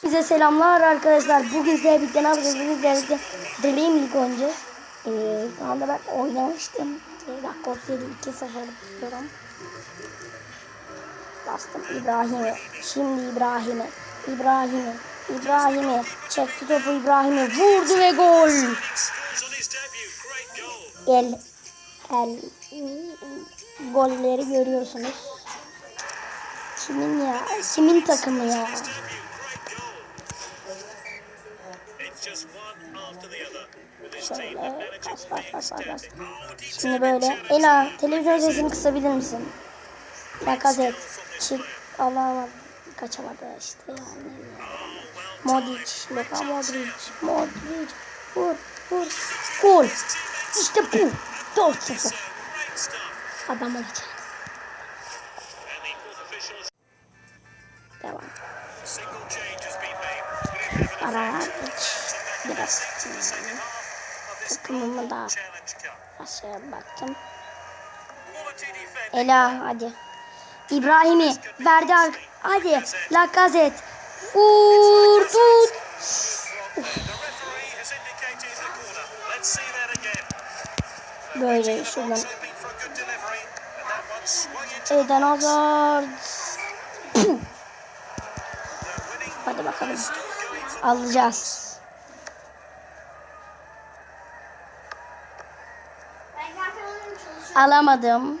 Size selamlar arkadaşlar. Bugün sizlerle birlikte ne yapacağız? Bugün sizlerle birlikte Dream League oynayacağız. Ee, şu anda ben oynamıştım. Ee, dakika 37 2-0 diyorum. Bastım İbrahim'e. Şimdi İbrahim'e. İbrahim'e. İbrahim'e. Çekti topu İbrahim'e. Vurdu ve gol. El. El. Golleri görüyorsunuz. Kimin ya? Kimin takımı ya? Şöyle bas bas bas bas bas. Şimdi böyle Ela televizyon sesini kısabilir misin? Lakazet çık alamadı kaçamadı işte yani. Modic, Luka Modric, Modric, vur vur, gol. İşte bu. 4-0. Adam olacak. Devam. Geç. Biraz takımımı da aşağıya baktım. Ela hadi. İbrahim'i verdi hadi Lakazet vurdu. Böyle şuradan Eden Hazard. Hadi bakalım. Alacağız. Alamadım.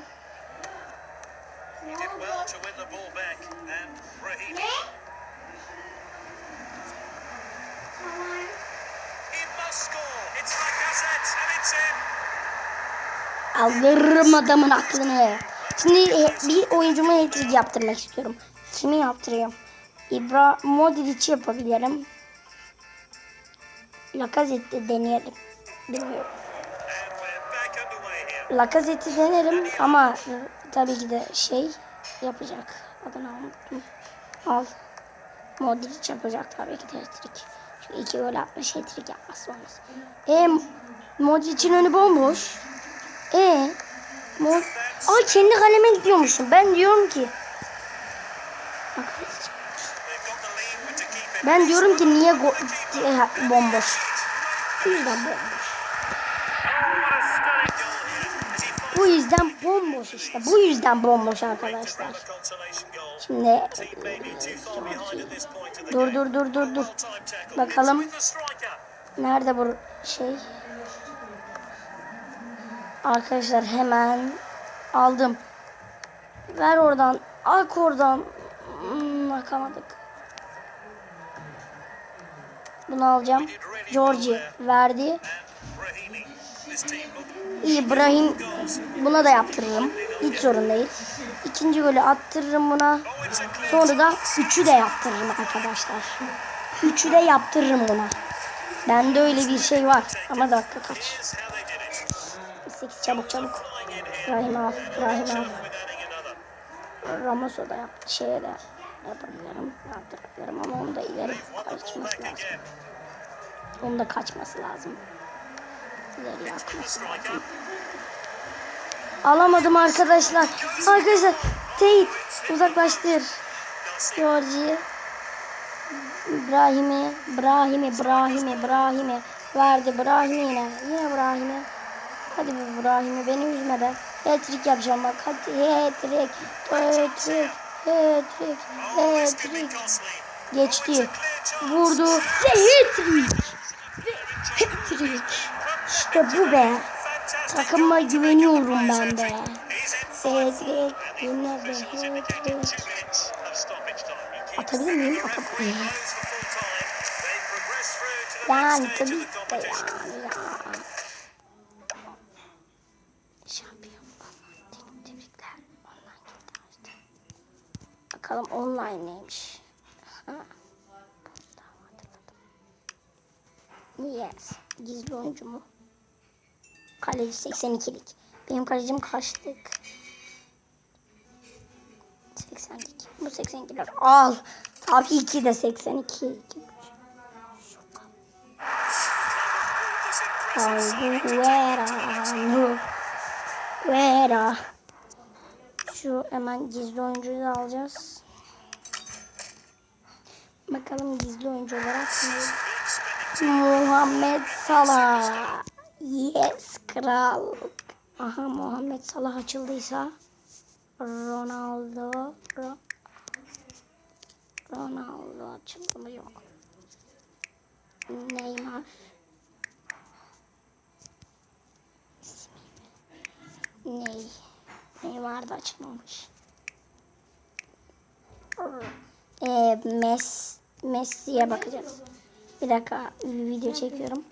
Alırım adamın aklını. Şimdi e, bir oyuncuma hat yaptırmak istiyorum. Kimi yaptırayım? İbra Modric'i yapabilirim. Lacazette'i deneyelim. Bilmiyorum. Lacazette'i denerim ama e, tabii ki de şey yapacak. Adını unuttum. Al. Modric yapacak tabii ki de hat-trick. Çünkü iki gol atmış hat-trick olmaz. E, Modric'in önü bomboş. E Mod... Ay kendi kaleme gidiyormuşum. Ben diyorum ki ben diyorum ki niye e, bomboş? Bu yüzden bomboş. Bu yüzden bomboş işte. Bu yüzden bomboş arkadaşlar. Şimdi dur dur dur dur dur. Bakalım nerede bu şey? Arkadaşlar hemen aldım. Ver oradan. Ak oradan. Hmm. Bunu alacağım. Georgie verdi. İbrahim buna da yaptırırım. Hiç sorun değil. İkinci golü attırırım buna. Sonra da üçü de yaptırırım arkadaşlar. Üçü de yaptırırım buna. Bende öyle bir şey var. Ama dakika kaç? 8 çabuk çabuk. İbrahim al. İbrahim al. Ramos'a da yap, şeye de yapabilirim. Yaptırabilirim ama onu da ileri kaçması lazım. Onun da kaçması lazım. Yakması lazım. Alamadım arkadaşlar. Arkadaşlar Teyit uzaklaştır. Georgie. İbrahim'i, İbrahim'i, İbrahim'i, İbrahim'i verdi. İbrahim'i yine. Yine İbrahim'i. Hadi bu İbrahim'i beni üzmeden. Hat-trick yapacağım bak. Hadi hat-trick. Hat-trick. Hat-trick. Geçti. Vurdu. Ve hat-trick. İşte bu be. Takıma güveniyorum ben be. Yine de hat-trick. Atabilir miyim? Atabilir miyim? Yani tabii ki yani ya. Şampiyon. Online. Bakalım online neymiş. Yes. Gizli oyuncu mu? Kaleci 82'lik. Benim kalecim kaçlık? 82. Bu 82'ler. Al. Tabii ki de 82. İki. Alguera. Vera. Şu hemen gizli oyuncuyu da alacağız. Bakalım gizli oyuncu olarak? Muhammed Salah. Yes kral. Aha Muhammed Salah açıldıysa Ronaldo Ro- Ronaldo açıldı mı yok. Neymar. Ney? Neymar da açılmamış. Ee, Mes Messi'ye bakacağız. Bir dakika video çekiyorum.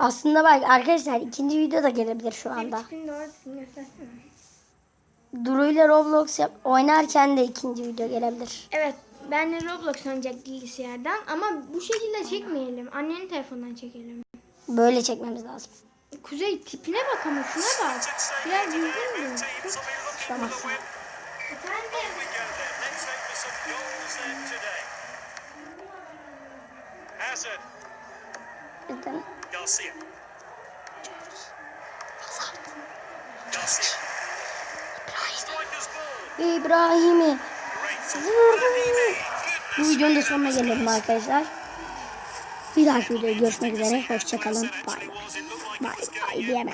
Aslında bak arkadaşlar ikinci video da gelebilir şu anda. Şimdi doğru düzgün göstersene. Duru ile Roblox yap oynarken de ikinci video gelebilir. Evet ben de Roblox oynayacak bilgisayardan ama bu şekilde çekmeyelim. Annenin telefonundan çekelim. Böyle çekmemiz lazım. Kuzey tipine bak ama şuna bak. Biraz düzgün mü? Tamam. Efendim? Hazard, Garcia. Ball. İbrahim'i Great. vurdu. Bu videonun da sonuna gelelim arkadaşlar. Bir dahaki videoda görüşmek üzere. Hoşçakalın. Bay bay. Bay bay diyemem.